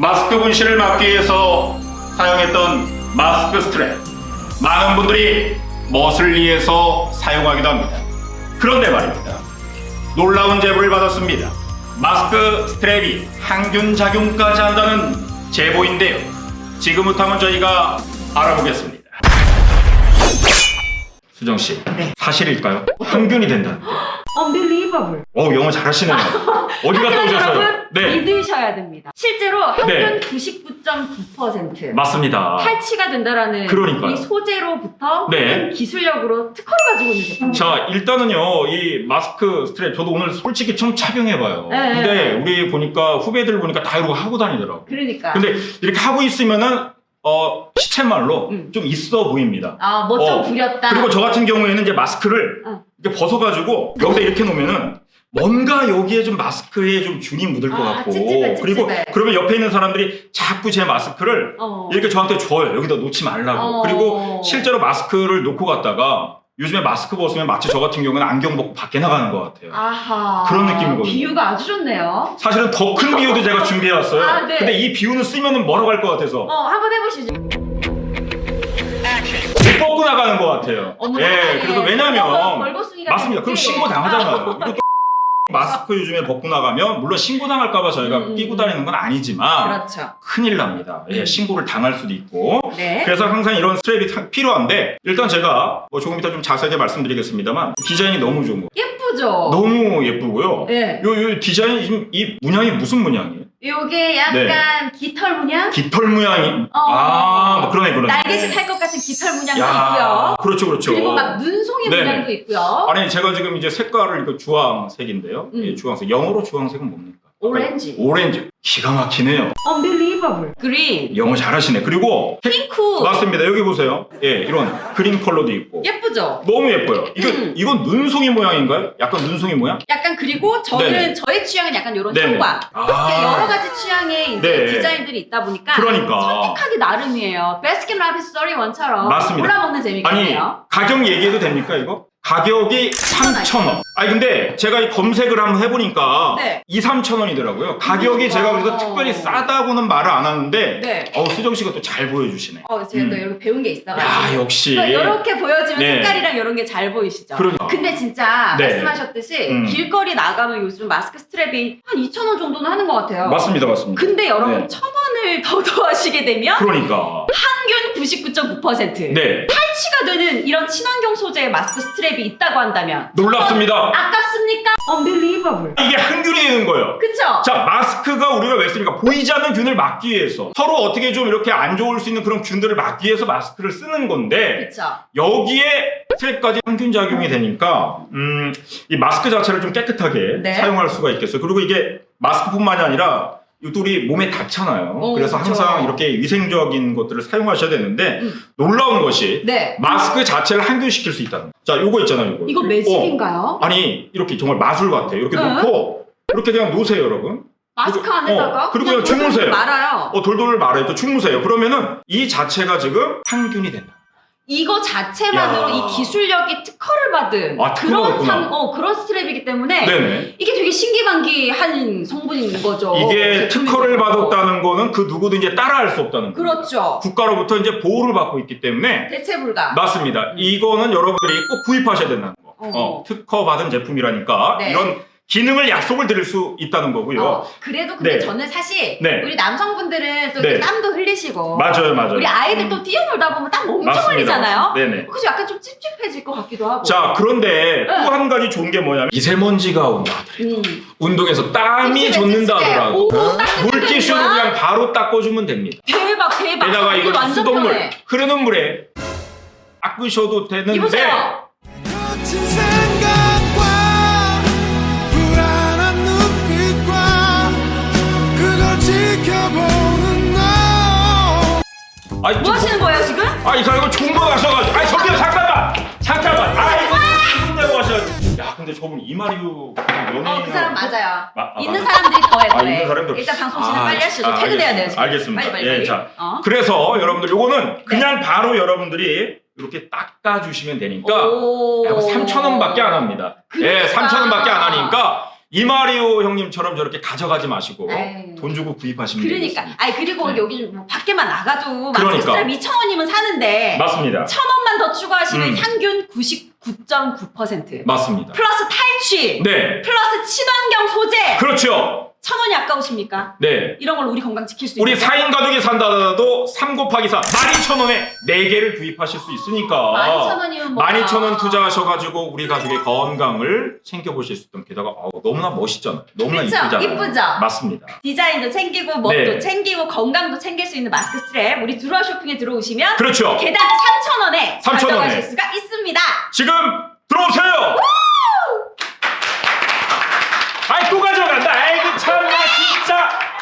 마스크 분실을 막기 위해서 사용했던 마스크 스트랩. 많은 분들이 멋을 위해서 사용하기도 합니다. 그런데 말입니다. 놀라운 제보를 받았습니다. 마스크 스트랩이 항균 작용까지 한다는 제보인데요. 지금부터 한번 저희가 알아보겠습니다. 수정 씨, 네. 사실일까요? 항균이 된다. Unbelievable. 어, 영어 잘하시네요. 어디 갔다 하지만 오셨어요? 여러분 네, 믿으셔야 됩니다. 실제로 항균 네. 99.9% 맞습니다. 탈취가 된다라는 그러니까요. 이 소재로부터 네. 큰 기술력으로 특허를 가지고 있는 제품. 자, 일단은요, 이 마스크 스트랩, 저도 오늘 솔직히 좀 착용해봐요. 네. 근데 우리 보니까, 후배들 보니까 다 이러고 하고 다니더라고. 그러니까. 근데 이렇게 하고 있으면은, 어, 시체말로 음. 좀 있어 보입니다. 아, 뭐좀 어, 부렸다. 그리고 저 같은 경우에는 이제 마스크를 어. 이렇게 벗어가지고 여기다 이렇게 놓으면은 뭔가 여기에 좀 마스크에 좀 균이 묻을 것 아, 같고 찝찝해, 그리고 찝찝해. 그러면 옆에 있는 사람들이 자꾸 제 마스크를 어. 이렇게 저한테 줘요 여기다 놓지 말라고 어. 그리고 실제로 마스크를 놓고 갔다가 요즘에 마스크 벗으면 마치 저 같은 경우는 안경 벗고 밖에 나가는 것 같아요 아하. 그런 느낌이거든요. 비유가 아주 좋네요. 사실은 더 큰 비유도 제가 준비해왔어요 아, 네. 근데 이 비유는 쓰면은 뭐라고 갈것 같아서 어, 한번 해보시죠. 못 벗고 나가는 것 같아요 어머, 예 세상에. 그래서 벌- 왜냐면 벌거숭이가 맞습니다. 그럼 됐지. 신고 당하잖아요. 또 마스크 요즘에 벗고 나가면 물론 신고 당할까봐 저희가 음, 끼고 음. 다니는 건 아니지만 그렇죠. 큰일 납니다. 예, 음. 신고를 당할 수도 있고. 네. 그래서 항상 이런 스트랩이 타- 필요한데 일단 제가 뭐 조금 이따 좀 자세하게 말씀드리겠습니다만 디자인이 너무 좋은 거. 예 쁘죠? 너무 예쁘고요. 네. 요, 요 디자인 지금 이 문양이 무슨 문양이에요? 요게 약간 깃털 문양? 깃털 문양이 어. 아, 뭐 그러네 그러네. 날개짓 할 것 같은 깃털 문양도 야, 있고요. 그렇죠 그렇죠. 그리고 막 눈송이 네네. 문양도 있고요. 아니 제가 지금 이제 색깔을 이거 주황색인데요. 음. 예, 주황색. 영어로 주황색은 뭡니까? 오렌지. 오렌지. 기가 막히네요. Unbelievable. 그린. 영어 잘하시네. 그리고 핑크. 맞습니다. 여기 보세요. 예, 이런 그린 컬러도 있고. 예쁘죠? 너무 예뻐요. 이게 음. 이건 눈송이 모양인가요? 약간 눈송이 모양? 약간 그리고 저는 네네. 저의 취향은 약간 이런 네네. 형광. 이렇게 여러 가지 취향의 이제 네. 디자인들이 있다 보니까 그러니까. 선택하기 나름이에요. 베스킨 라빈스 31처럼 맞습니다. 골라먹는 재미가 아니 있네요. 가격 얘기해도 됩니까 이거? 가격이 3,000원. 아니 근데 제가 이 검색을 한번 해보니까 네. 2, 3,000원이더라고요. 가격이 그러니까. 제가 그래서 특별히 싸다고는 말을 안 하는데 네. 어우 수정 씨가 또 잘 보여주시네. 어, 제가 음. 또 여기 배운 게 있어가지고. 야 역시. 이렇게 보여지면 네. 색깔이랑 이런 게 잘 보이시죠? 그러니까. 근데 진짜 네. 말씀하셨듯이 음. 길거리 나가면 요즘 마스크 스트랩이 한 2,000원 정도는 하는 것 같아요. 맞습니다, 맞습니다. 근데 여러분 네. 1,000원을 더 더하시게 되면 그러니까. 평균 99.9% 네. 탈취가 되는 이런 친환경 소재의 마스크 스트랩이 있다고 한다면 놀랍습니다. 아깝습니까? Unbelievable. 이게 한균이 되는 거예요. 그쵸? 자, 마스크가 우리가 왜 씁니까? 보이지 않는 균을 막기 위해서. 서로 어떻게 좀 이렇게 안 좋을 수 있는 그런 균들을 막기 위해서 마스크를 쓰는 건데, 그쵸? 여기에 스트랩까지 항균 작용이 되니까, 음, 이 마스크 자체를 좀 깨끗하게 네. 사용할 수가 있겠어요. 그리고 이게 마스크뿐만이 아니라, 우리 몸에 닿잖아요. 어, 그래서 그쵸. 항상 이렇게 위생적인 것들을 사용하셔야 되는데, 음. 놀라운 것이, 네. 마스크 자체를 항균시킬 수 있다는 거. 자, 요거 있잖아요, 요거. 이거 어. 매직인가요? 아니 이렇게 정말 마술 같아요. 이렇게 응? 놓고 이렇게 그냥 놓으세요, 여러분. 마스크 그리고- 안에다가 어, 그리고 그냥 주무세요. 말아요. 어 돌돌 말아요. 또 주무세요. 그러면은 이 자체가 지금 항균이 된다. 이거 자체만으로 야. 이 기술력이 특허를 받은 아, 특허 그런 받았구나. 상, 어, 그런 스트랩이기 때문에 네네. 이게 되게 신기반기한 성분인 거죠. 이게 제품인 특허를 거죠. 받았다는 거는 그 누구든지 따라할 수 없다는 거. 그렇죠. 국가로부터 이제 보호를 받고 있기 때문에 대체 불가. 맞습니다. 이거는 여러분들이 꼭 구입하셔야 된다는 거. 어. 어, 특허 받은 제품이라니까 네. 이런 기능을 약속을 드릴 수 있다는 거고요. 어, 그래도 근데 네. 저는 사실 네. 우리 남성분들은 또 네. 땀도 흘리시고 맞아요, 맞아요. 우리 아이들 또 뛰어놀다 보면 땀 엄청 맞습니다. 흘리잖아요. 네네. 그래서 약간 좀 찝찝해질 것 같기도 하고. 자, 그런데 또 네. 한 가지 좋은 게 뭐냐면 미세먼지가 온다. 음. 운동에서 땀이 찝찝해, 젖는다 찝찝해. 하더라고. 오, 땀 물티슈로? 그냥 바로 닦아주면 됩니다. 대박 대박. 게다가 이거 완전 수돗물, 편해. 흐르는 물에 닦으셔도 되는데 생각 지켜보는 너 아이, 뭐 저- 하시는 거예요 지금? 아, 이 사람은 총무 가셔가지고 아이 저기요 잠깐만 잠깐만 아이 기분 내고 가셔야지 야 근데 저분 이마리오 연예인 어, 그 사람 맞아요. 마- 아, 있는 맞아요. 사람들이 더해, 아, 더해. 있는 사람들. 일단 방송 진행 아, 빨리 하시죠. 아, 퇴근해야 돼요, 알겠습니다. 지금. 알겠습니다. 빨리, 빨리, 예, 빨리. 자. 어? 그래서 여러분들 요거는 그냥 바로 여러분들이 이렇게 닦아주시면 되니까 오. 3천 원밖에 안 합니다. 예, 그러니까. 3천 원밖에 안 하니까 이마리오 형님처럼 저렇게 가져가지 마시고 에이. 돈 주고 구입하시면 그러니까. 되겠습니다. 아니 그리고 네. 여기 뭐 밖에만 나가도 그러니까. 마스크 스트랩 2,000원이면 사는데 맞습니다. 천 원만 더 추가하시면 음. 향균 99.9% 맞습니다. 플러스 탈취 네. 플러스 친환경 소재 그렇죠. 천 원이 아까우십니까? 네. 이런 걸로 우리 건강 지킬 수 우리 있는 4인 가족이 산다도 3 곱하기 4 12,000원에 4개를 구입하실 수 있으니까 12,000원이면 뭐 12,000원 투자하셔가지고 우리 가족의 건강을 챙겨보실 수 있던 게다가 어우, 너무나 멋있잖아요. 너무나 그쵸? 이쁘잖아요. 이쁘죠? 맞습니다. 디자인도 챙기고 멋도 네. 챙기고 건강도 챙길 수 있는 마스크 스트랩 우리 드루아 쇼핑에 들어오시면 그렇죠. 개당 3,000원에 3,000 원 에. 가져가실 수가 있습니다 지금 들어오세요.